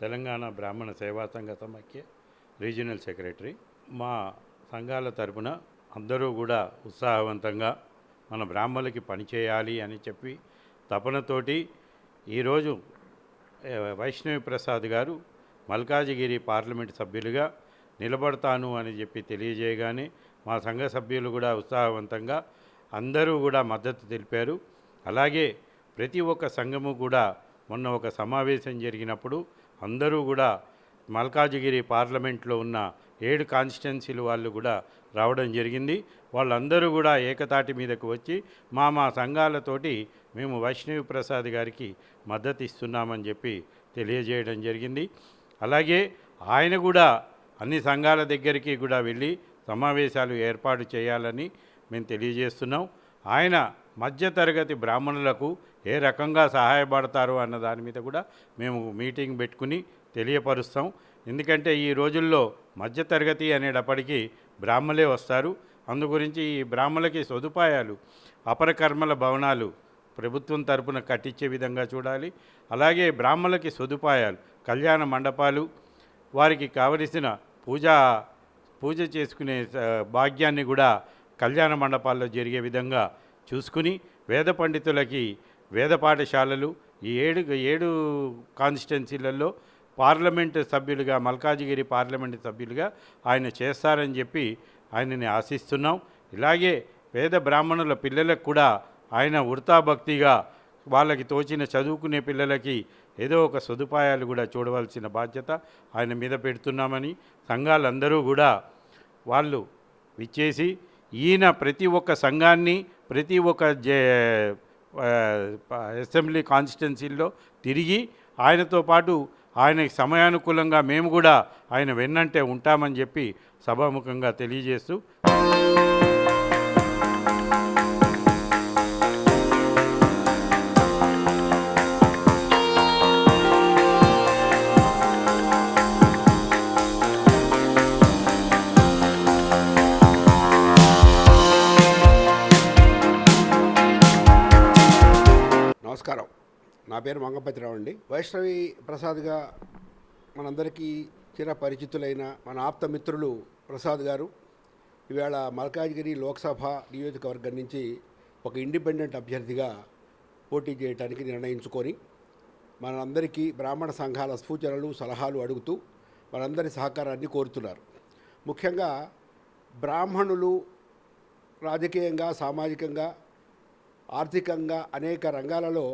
తెలంగాణ బ్రాహ్మణ సేవా సంఘ సమాఖ్య రీజనల్ సెక్రటరీ. మా సంఘాల తరపున అందరూ కూడా ఉత్సాహవంతంగా మన బ్రాహ్మణులకి పనిచేయాలి అని చెప్పి తపనతోటి ఈరోజు వైష్ణవి ప్రసాద్ గారు మల్కాజిగిరి పార్లమెంట్ సభ్యులుగా నిలబడతాను అని చెప్పి తెలియజేయగానే మా సంఘ సభ్యులు కూడా ఉత్సాహవంతంగా అందరూ కూడా మద్దతు తెలిపారు. అలాగే ప్రతి ఒక్క సంఘము కూడా మొన్న ఒక సమావేశం జరిగినప్పుడు అందరూ కూడా మల్కాజిగిరి పార్లమెంట్లో ఉన్న ఏడు కాన్స్టిట్యున్సీలు వాళ్ళు కూడా రావడం జరిగింది. వాళ్ళందరూ కూడా ఏకతాటి మీదకు వచ్చి మా మా సంఘాలతోటి మేము వైష్ణవి ప్రసాద్ గారికి మద్దతు ఇస్తున్నామని చెప్పి తెలియజేయడం జరిగింది. అలాగే ఆయన కూడా అన్ని సంఘాల దగ్గరికి కూడా వెళ్ళి సమావేశాలు ఏర్పాటు చేయాలని మేము తెలియజేస్తున్నాం. ఆయన మధ్యతరగతి బ్రాహ్మణులకు ఏ రకంగా సహాయపడతారు అన్న దాని మీద కూడా మేము మీటింగ్ పెట్టుకుని తెలియపరుస్తాం. ఎందుకంటే ఈ రోజుల్లో మధ్యతరగతి అనేటప్పటికీ బ్రాహ్మలే వస్తారు. అందు గురించి ఈ బ్రాహ్మలకి సదుపాయాలు అపరకర్మల భవనాలు ప్రభుత్వం తరపున కట్టించే విధంగా చూడాలి. అలాగే బ్రాహ్మలకి సదుపాయాలు కళ్యాణ మండపాలు వారికి కావలసిన పూజా పూజ చేసుకునే భాగ్యాన్ని కూడా కళ్యాణ మండపాల్లో జరిగే విధంగా చూసుకుని వేద పండితులకి వేద పాఠశాలలు ఈ ఏడు ఏడు కాన్స్టిట్యున్సీలలో పార్లమెంట్ సభ్యులుగా మల్కాజిగిరి పార్లమెంట్ సభ్యులుగా ఆయన చేస్తారని చెప్పి ఆయనని ఆశిస్తున్నాం. ఇలాగే వేద బ్రాహ్మణుల పిల్లలకు కూడా ఆయన వృతాభక్తిగా వాళ్ళకి తోచిన చదువుకునే పిల్లలకి ఏదో ఒక సదుపాయాలు కూడా చూడవలసిన బాధ్యత ఆయన మీద పెడుతున్నామని సంఘాలందరూ కూడా వాళ్ళు విచ్చేసి ఈయన ప్రతి ఒక్క సంఘాన్ని ప్రతి ఒక్క జే అసెంబ్లీ కాన్స్టిట్యున్సీల్లో తిరిగి ఆయనతో పాటు ఆయనకి సమయానుకూలంగా మేము కూడా ఆయన వెన్నంటే ఉంటామని చెప్పి సభాముఖంగా తెలియజేస్తూ పేరు మంగపతిరావు అండి. వైష్ణవి ప్రసాద్గా మనందరికీ చిరపరిచితులైన మన ఆప్తమిత్రులు ప్రసాద్ గారు ఈవేళ మల్కాజ్గిరి లోక్సభ నియోజకవర్గం నుంచి ఒక ఇండిపెండెంట్ అభ్యర్థిగా పోటీ చేయడానికి నిర్ణయించుకొని మనందరికీ బ్రాహ్మణ సంఘాల సూచనలు సలహాలు అడుగుతూ మనందరి సహకారాన్ని కోరుతున్నారు. ముఖ్యంగా బ్రాహ్మణులు రాజకీయంగా సామాజికంగా ఆర్థికంగా అనేక రంగాలలో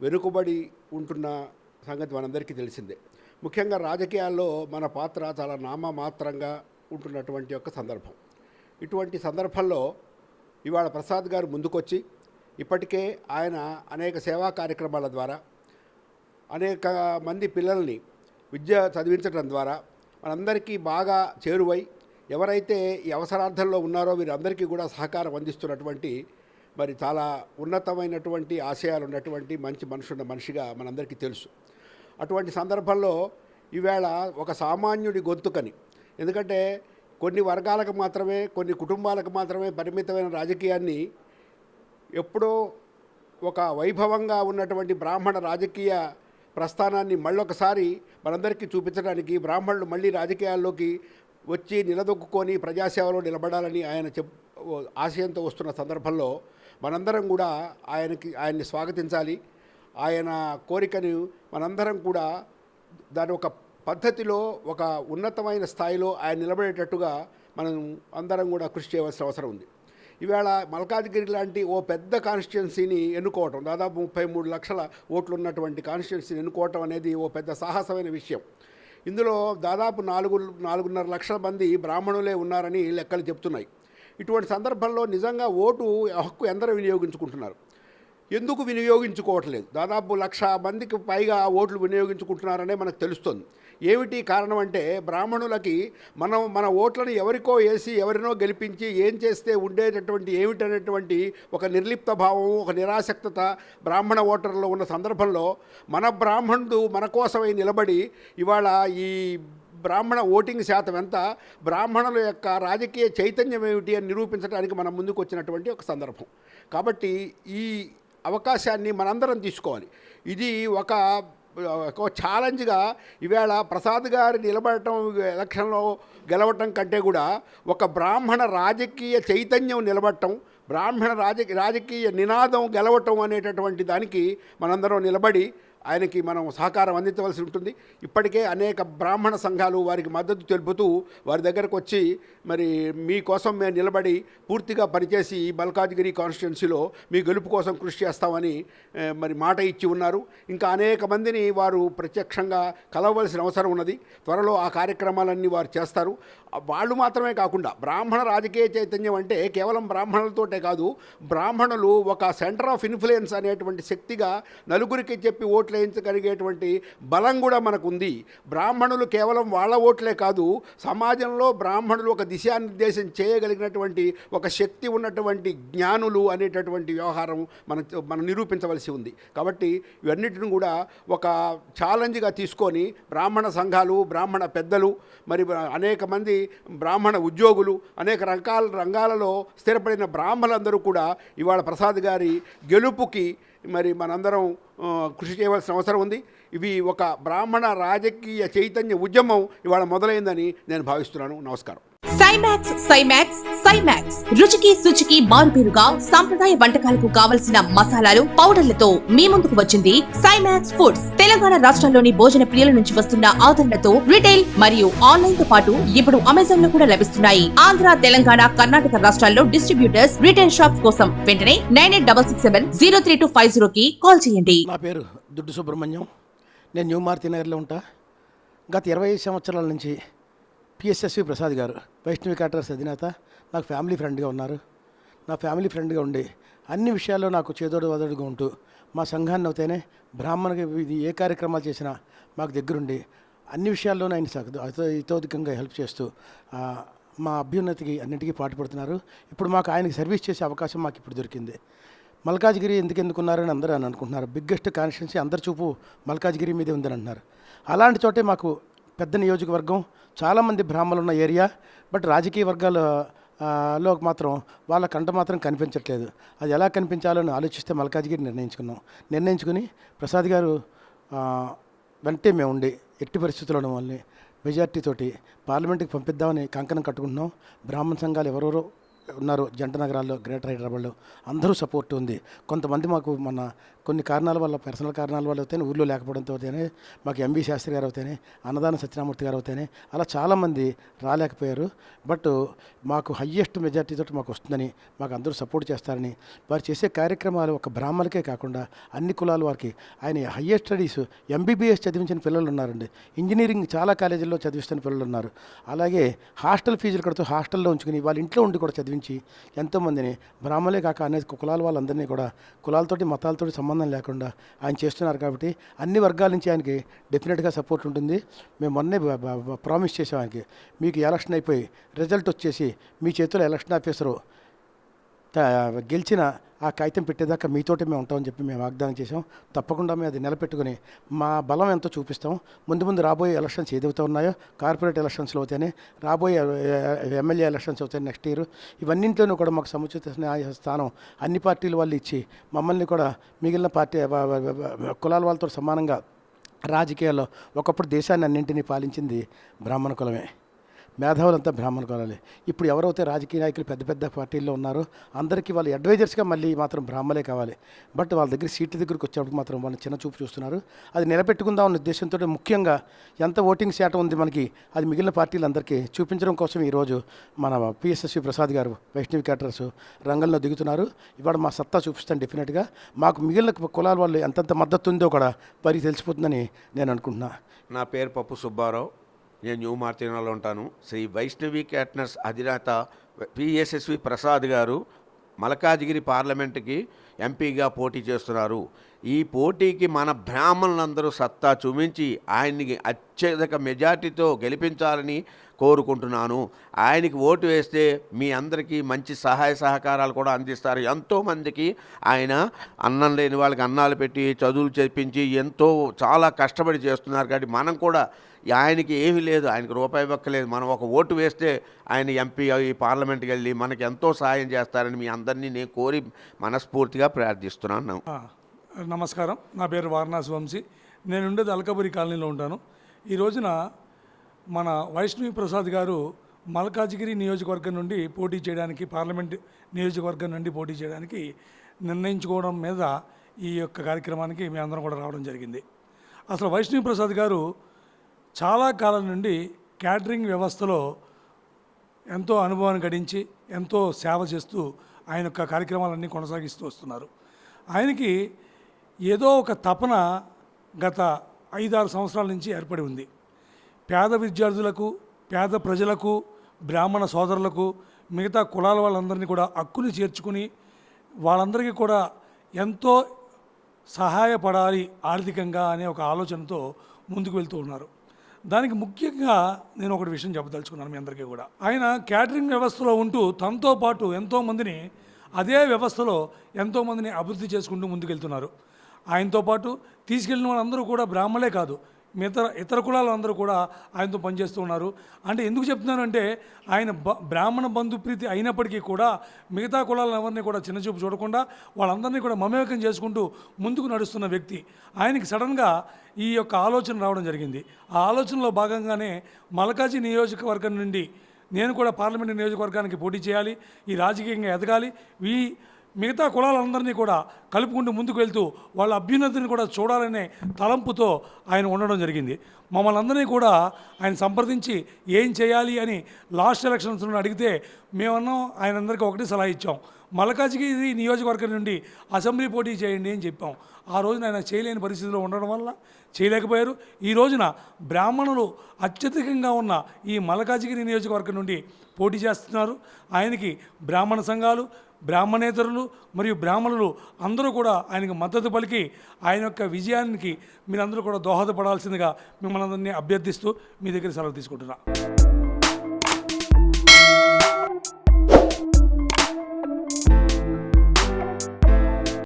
వెనుకబడి ఉంటున్న సంగతి మనందరికీ తెలిసిందే. ముఖ్యంగా రాజకీయాల్లో మన పాత్ర చాలా నామమాత్రంగా ఉంటున్నటువంటి ఒక సందర్భం. ఇటువంటి సందర్భంలో ఇవాళ ప్రసాద్ గారు ముందుకొచ్చి ఇప్పటికే ఆయన అనేక సేవా కార్యక్రమాల ద్వారా అనేక మంది పిల్లల్ని విద్య చదివించడం ద్వారా మనందరికీ బాగా చేరువై ఎవరైతే ఈ అవసరార్థంలో ఉన్నారో వీరందరికీ కూడా సహకారం అందిస్తున్నటువంటి మరి చాలా ఉన్నతమైనటువంటి ఆశయాలు ఉన్నటువంటి మంచి మనుషున్న మనిషిగా మనందరికీ తెలుసు. అటువంటి సందర్భంలో ఈవేళ ఒక సామాన్యుడి గొంతుకని ఎందుకంటే కొన్ని వర్గాలకు మాత్రమే కొన్ని కుటుంబాలకు మాత్రమే పరిమితమైన రాజకీయాన్ని ఎప్పుడో ఒక వైభవంగా ఉన్నటువంటి బ్రాహ్మణ రాజకీయ ప్రస్థానాన్ని మళ్ళొకసారి మనందరికీ చూపించడానికి బ్రాహ్మణులు మళ్ళీ రాజకీయాల్లోకి వచ్చి నిలదొక్కుకొని ప్రజాసేవలో నిలబడాలని ఆయన చెప్ ఆశయంతో వస్తున్న సందర్భంలో మనందరం కూడా ఆయనకి ఆయన్ని స్వాగతించాలి. ఆయన కోరికను మనందరం కూడా దాని ఒక పద్ధతిలో ఒక ఉన్నతమైన స్థాయిలో ఆయన నిలబడేటట్టుగా మనం అందరం కూడా కృషి చేయవలసిన అవసరం ఉంది. ఈవేళ మల్కాజ్గిరి లాంటి ఓ పెద్ద కాన్స్టిట్యున్సీని ఎన్నుకోవటం దాదాపు ముప్పై మూడు లక్షల ఓట్లు ఉన్నటువంటి కాన్స్టిట్యున్సీని ఎన్నుకోవటం అనేది ఓ పెద్ద సాహసమైన విషయం. ఇందులో దాదాపు నాలుగు నాలుగున్నర లక్షల మంది బ్రాహ్మణులే ఉన్నారని లెక్కలు చెప్తున్నాయి. ఇటువంటి సందర్భంలో నిజంగా ఓటు హక్కు ఎందరూ వినియోగించుకుంటున్నారు. ఎందుకు వినియోగించుకోవట్లేదు? దాదాపు లక్ష మందికి పైగా ఓట్లు వినియోగించుకుంటున్నారనే మనకు తెలుస్తుంది. ఏమిటి కారణం అంటే బ్రాహ్మణులకి మనం మన ఓట్లను ఎవరికో వేసి ఎవరినో గెలిపించి ఏం చేస్తే ఉండేటటువంటి ఏమిటనేటువంటి ఒక నిర్లిప్త భావం ఒక నిరాసక్తత బ్రాహ్మణ ఓటర్లో ఉన్న సందర్భంలో మన బ్రాహ్మణుడు మన కోసమై నిలబడి ఇవాళ ఈ బ్రాహ్మణ ఓటింగ్ శాతం ఎంత బ్రాహ్మణుల యొక్క రాజకీయ చైతన్యం ఏమిటి అని నిరూపించడానికి మనం ముందుకు వచ్చినటువంటి ఒక సందర్భం. కాబట్టి ఈ అవకాశాన్ని మనందరం తీసుకోవాలి. ఇది ఒక ఒక ఛాలెంజ్గా ఈవేళ ప్రసాద్ గారు నిలబడటం ఎలక్షన్లో గెలవటం కంటే కూడా ఒక బ్రాహ్మణ రాజకీయ చైతన్యం నిలబడటం బ్రాహ్మణ రాజ రాజకీయ నినాదం గెలవటం అనేటటువంటి దానికి మనందరం నిలబడి ఆయనకి మనం సహకారం అందించవలసి ఉంటుంది. ఇప్పటికే అనేక బ్రాహ్మణ సంఘాలు వారికి మద్దతు తెలుపుతూ వారి దగ్గరకు వచ్చి మరి మీకోసం మేము నిలబడి పూర్తిగా పనిచేసి ఈ మల్కాజ్గిరి కాన్స్టిట్యున్సీలో మీ గెలుపు కోసం కృషి చేస్తామని మరి మాట ఇచ్చి ఉన్నారు. ఇంకా అనేక మందిని వారు ప్రత్యక్షంగా కలవలసిన అవసరం ఉన్నది. త్వరలో ఆ కార్యక్రమాలన్నీ వారు చేస్తారు. వాళ్ళు మాత్రమే కాకుండా బ్రాహ్మణ రాజకీయ చైతన్యం అంటే కేవలం బ్రాహ్మణులతోటే కాదు బ్రాహ్మణులు ఒక సెంటర్ ఆఫ్ ఇన్ఫ్లుయెన్స్ అనేటువంటి శక్తిగా నలుగురికి చెప్పి ఓట్లు ఆశ్రయించగలిగేటువంటి బలం కూడా మనకుంది. బ్రాహ్మణులు కేవలం వాళ్ళ ఓట్లే కాదు సమాజంలో బ్రాహ్మణులు ఒక దిశానిర్దేశం చేయగలిగినటువంటి ఒక శక్తి ఉన్నటువంటి జ్ఞానులు అనేటటువంటి వ్యవహారం మనం మనం నిరూపించవలసి ఉంది. కాబట్టి ఇవన్నిటిని కూడా ఒక ఛాలెంజ్గా తీసుకొని బ్రాహ్మణ సంఘాలు బ్రాహ్మణ పెద్దలు మరి అనేక మంది బ్రాహ్మణ ఉద్యోగులు అనేక రకాల రంగాలలో స్థిరపడిన బ్రాహ్మణులందరూ కూడా ఇవాళ ప్రసాద్ గారి గెలుపుకి మరి మనందరం కృషి చేయవలసిన అవసరం ఉంది. ఇవి ఒక బ్రాహ్మణ రాజకీయ చైతన్య ఉద్యమం ఇవాళ మొదలైందని నేను భావిస్తున్నాను. నమస్కారం. సైమాక్స్ సైమాక్స్ సైమాక్స్ రుచికి శుచికి మారుపేరుగా సాంప్రదాయ వంటకాలకు కావలసిన మసాలాలు పౌడర్లతో మీ ముందుకు వచ్చింది సైమాక్స్ ఫుడ్స్ తెలంగాణ రాష్ట్రంలోని భోజన ప్రియుల నుంచి వస్తున్న ఆదరణతో రిటైల్ మరియు ఆన్లైన్తో పాటు ఇప్పుడు అమెజాన్లో కూడా లభిస్తున్నాయి. ఆంధ్ర తెలంగాణ కర్ణాటక రాష్ట్రాల్లో డిస్ట్రిబ్యూటర్స్ రిటైల్ షాప్స్ కోసం వెంటనే nine eight double six seven zero three two five zero కి కాల్ చేయండి. నా పేరు దుడ్డు సుబ్రహ్మణ్యం. నేను న్యూ మారుతి నగర్లో ఉంటా. గత ఇరవై సంవత్సరాల నుంచి పిఎస్ఎస్వి ప్రసాద్ గారు. వైష్ణవి క్యాటర్స్ అధినేత నాకు ఫ్యామిలీ ఫ్రెండ్గా ఉన్నారు. నా ఫ్యామిలీ ఫ్రెండ్గా ఉండి అన్ని విషయాల్లో నాకు చేదోడు వదడుగా ఉంటూ మా సంఘాన్ని అవుతేనే బ్రాహ్మణకి ఇది ఏ కార్యక్రమాలు చేసినా మాకు దగ్గరుండి అన్ని విషయాల్లోనూ ఆయన సగ- ఇతోధికంగా హెల్ప్ చేస్తూ మా అభ్యున్నతికి అన్నింటికీ పాటుపడుతున్నారు. ఇప్పుడు మాకు ఆయనకి సర్వీస్ చేసే అవకాశం మాకు ఇప్పుడు దొరికింది. మల్కాజ్గిరి ఎందుకు ఎందుకున్నారని అందరూ అని అనుకుంటున్నారు. బిగ్గెస్ట్ కాన్స్టిట్యున్సీ అందరి చూపు మల్కాజ్గిరి మీదే ఉందని అంటున్నారు. అలాంటి చోటే మాకు పెద్ద నియోజకవర్గం చాలామంది బ్రాహ్మణులు ఉన్న ఏరియా బట్ రాజకీయ వర్గాల లో మాత్రం వాళ్ళ కంట మాత్రం కనిపించట్లేదు. అది ఎలా కనిపించాలో అని ఆలోచిస్తే మల్కాజ్గిరి నిర్ణయించుకున్నాం. నిర్ణయించుకుని ప్రసాద్ గారు వెంటే మేము ఉండి ఎట్టి పరిస్థితుల్లో వాళ్ళని మెజార్టీతోటి పార్లమెంటుకి పార్లమెంట్కి పంపిద్దామని కంకణం కట్టుకుంటున్నాం. బ్రాహ్మణ సంఘాలు ఎవరెవరో ఉన్నారు జంట నగరాల్లో గ్రేటర్ హైదరాబాద్లో అందరూ సపోర్ట్ ఉంది. కొంతమంది మాకు మన కొన్ని కారణాల వల్ల పర్సనల్ కారణాల వల్ల అయితేనే ఊళ్ళో లేకపోవడంతో అయితేనే మాకు ఎంబీ శాస్త్రి గారు అయితేనే అన్నదాన సత్యనామూర్తి గారు అయితేనే అలా చాలామంది రాలేకపోయారు. బట్ మాకు హయ్యెస్ట్ మెజార్టీ తోటి మాకు వస్తుందని మాకు అందరూ సపోర్ట్ చేస్తారని వారు చేసే కార్యక్రమాలు ఒక బ్రాహ్మణులకే కాకుండా అన్ని కులాల వారికి ఆయన హయ్యర్ స్టడీస్ ఎంబీబీఎస్ చదివించిన పిల్లలు ఉన్నారండి. ఇంజనీరింగ్ చాలా కాలేజీల్లో చదివిస్తున్న పిల్లలు ఉన్నారు. అలాగే హాస్టల్ ఫీజులు కడుతూ హాస్టల్లో ఉంచుకుని వాళ్ళ ఇంట్లో ఉండి కూడా చదివించి ఎంతోమందిని బ్రాహ్మణులే కాక అనేది కులాల వాళ్ళందరినీ కూడా కులాలతోటి మతాలతోటి సంబంధం లేకుండా ఆయన చేస్తున్నారు కాబట్టి అన్ని వర్గాల నుంచి ఆయనకి డెఫినెట్గా సపోర్ట్ ఉంటుంది. మేము మొన్నే ప్రామిస్ చేసాం ఆయనకి. మీకు ఎలక్షన్ అయిపోయి రిజల్ట్ వచ్చేసి మీ చేతిలో ఎలక్షన్ ఆఫీసరు గెలిచిన ఆ కాగితం పెట్టేదాకా మీతోటే మేము ఉంటామని చెప్పి మేము వాగ్దానం చేసాం తప్పకుండా మేము అది నిలబెట్టుకుని మా బలం ఎంతో చూపిస్తాం. ముందు ముందు రాబోయే ఎలక్షన్స్ ఏదైతే ఉన్నాయో కార్పొరేట్ ఎలక్షన్స్లో అవుతాయని రాబోయే ఎమ్మెల్యే ఎలక్షన్స్ అవుతాయి నెక్స్ట్ ఇయర్ ఇవన్నింటిలోనూ కూడా మాకు సముచిత న్యాయ స్థానం అన్ని పార్టీల వాళ్ళు ఇచ్చి మమ్మల్ని కూడా మిగిలిన పార్టీ కులాల వాళ్ళతో సమానంగా రాజకీయాల్లో ఒకప్పుడు దేశాన్ని అన్నింటినీ పాలించింది బ్రాహ్మణ కులమే. మేధావులంతా బ్రాహ్మణ కులాలే ఇప్పుడు ఎవరైతే రాజకీయ నాయకులు పెద్ద పెద్ద పార్టీల్లో ఉన్నారో అందరికీ వాళ్ళు అడ్వైజర్స్గా మళ్ళీ మాత్రం బ్రాహ్మలే కావాలి. బట్ వాళ్ళ దగ్గర సీట్ల దగ్గరికి వచ్చేటప్పుడు మాత్రం వాళ్ళని చిన్న చూపు చూస్తున్నారు. అది నిలబెట్టుకుందాం అన్న ఉద్దేశంతో ముఖ్యంగా ఎంత ఓటింగ్ శాతం ఉంది మనకి అది మిగిలిన పార్టీలందరికీ చూపించడం కోసం ఈరోజు మన పిఎస్ఎస్వి ప్రసాద్ గారు వైష్ణవి క్యాటర్స్ రంగంలో దిగుతున్నారు. ఇవాళ మా సత్తా చూపిస్తాను డెఫినెట్గా మాకు మిగిలిన కులాల వాళ్ళు ఎంతెంత మద్దతు ఉందో కూడా వారికి తెలిసిపోతుందని నేను అనుకుంటున్నా. నా పేరు పప్పు సుబ్బారావు. నేను న్యూ మార్తినాలో ఉంటాను. శ్రీ వైష్ణవి క్యాట్నర్స్ అధినేత పిఎస్ఎస్వి ప్రసాద్ గారు మలకాజిగిరి పార్లమెంటుకి ఎంపీగా పోటీ చేస్తున్నారు. ఈ పోటీకి మన బ్రాహ్మణులందరూ సత్తా చూపించి ఆయన్ని అత్యధిక మెజార్టీతో గెలిపించాలని కోరుకుంటున్నాను. ఆయనకి ఓటు వేస్తే మీ అందరికీ మంచి సహాయ సహకారాలు కూడా అందిస్తారు. ఎంతోమందికి ఆయన అన్నం లేని వాళ్ళకి అన్నాలు పెట్టి చదువులు చెప్పించి ఎంతో చాలా కష్టపడి చేస్తున్నారు. కాబట్టి మనం కూడా ఆయనకి ఏమీ లేదు ఆయనకు రూపాయి ఒక్కలేదు మనం ఒక ఓటు వేస్తే ఆయన ఎంపీ ఈ పార్లమెంట్కి వెళ్ళి మనకి ఎంతో సహాయం చేస్తారని మీ అందరినీ నేను కోరి మనస్ఫూర్తిగా ప్రార్థిస్తున్నాను. నమస్కారం. నా పేరు వారణాసి వంశీ. నేను ఉండేది కాలనీలో ఉంటాను. ఈ రోజున మన వైష్ణవి ప్రసాద్ గారు మల్కాజిగిరి నియోజకవర్గం నుండి పోటీ చేయడానికి పార్లమెంట్ నియోజకవర్గం నుండి పోటీ చేయడానికి నిర్ణయించుకోవడం మీద ఈ యొక్క కార్యక్రమానికి మేము అందరం కూడా రావడం జరిగింది. అసలు వైష్ణవి ప్రసాద్ గారు చాలా కాలం నుండి క్యాటరింగ్ వ్యవస్థలో ఎంతో అనుభవాన్ని గడించి ఎంతో సేవ చేస్తూ ఆయన యొక్క కార్యక్రమాలన్నీ కొనసాగిస్తూ వస్తున్నారు. ఆయనకి ఏదో ఒక తపన గత ఐదారు సంవత్సరాల నుంచి ఏర్పడి ఉంది. పేద విద్యార్థులకు పేద ప్రజలకు బ్రాహ్మణ సోదరులకు మిగతా కులాల వాళ్ళందరినీ కూడా హక్కుని చేర్చుకుని వాళ్ళందరికీ కూడా ఎంతో సహాయపడాలి ఆర్థికంగా అనే ఒక ఆలోచనతో ముందుకు వెళ్తూ ఉన్నారు. దానికి ముఖ్యంగా నేను ఒకటి విషయం చెప్పదలుచుకున్నాను మీ అందరికీ కూడా. ఆయన క్యాటరింగ్ వ్యవస్థలో ఉంటూ తనతో పాటు ఎంతోమందిని అదే వ్యవస్థలో ఎంతోమందిని అభివృద్ధి చేసుకుంటూ ముందుకెళ్తున్నారు. ఆయనతో పాటు తీసుకెళ్ళిన వాళ్ళందరూ కూడా బ్రాహ్మలే కాదు మిగతా ఇతర కులాలు అందరూ కూడా ఆయనతో పనిచేస్తూ ఉన్నారు. అంటే ఎందుకు చెప్తున్నానంటే ఆయన బ బ్రాహ్మణ బంధుప్రీతి అయినప్పటికీ కూడా మిగతా కులాలను ఎవరిని కూడా చిన్నచూపు చూడకుండా వాళ్ళందరినీ కూడా మమేకం చేసుకుంటూ ముందుకు నడుస్తున్న వ్యక్తి. ఆయనకి సడన్గా ఈ యొక్క ఆలోచన రావడం జరిగింది. ఆ ఆలోచనలో భాగంగానే మలకాజీ నియోజకవర్గం నుండి నేను కూడా పార్లమెంట్ నియోజకవర్గానికి పోటీ చేయాలి. ఈ రాజకీయంగా ఎదగాలి. ఈ మిగతా కులాలందరినీ కూడా కలుపుకుంటూ ముందుకు వెళ్తూ వాళ్ళ అభ్యున్నతిని కూడా చూడాలనే తలంపుతో ఆయన ఉండడం జరిగింది. మమ్మల్ని అందరినీ కూడా ఆయన సంప్రదించి ఏం చేయాలి అని లాస్ట్ ఎలక్షన్స్ అడిగితే మేమన్నాం ఆయన అందరికీ ఒకటి సలహా ఇచ్చాం. మలకాజిగిరి నియోజకవర్గం నుండి అసెంబ్లీ పోటీ చేయండి అని చెప్పాం. ఆ రోజున ఆయన చేయలేని పరిస్థితిలో ఉండడం వల్ల చేయలేకపోయారు. ఈ రోజున బ్రాహ్మణులు అత్యధికంగా ఉన్న ఈ మలకాజిగిరి నియోజకవర్గం నుండి పోటీ చేస్తున్నారు. ఆయనకి బ్రాహ్మణ సంఘాలు బ్రాహ్మణేతరులు మరియు బ్రాహ్మణులు అందరూ కూడా ఆయనకు మద్దతు పలికి ఆయన యొక్క విజయానికి మీరందరూ కూడా దోహదపడాల్సిందిగా మిమ్మల్ని అందరినీ అభ్యర్థిస్తూ మీ దగ్గర సెలవు తీసుకుంటున్నాను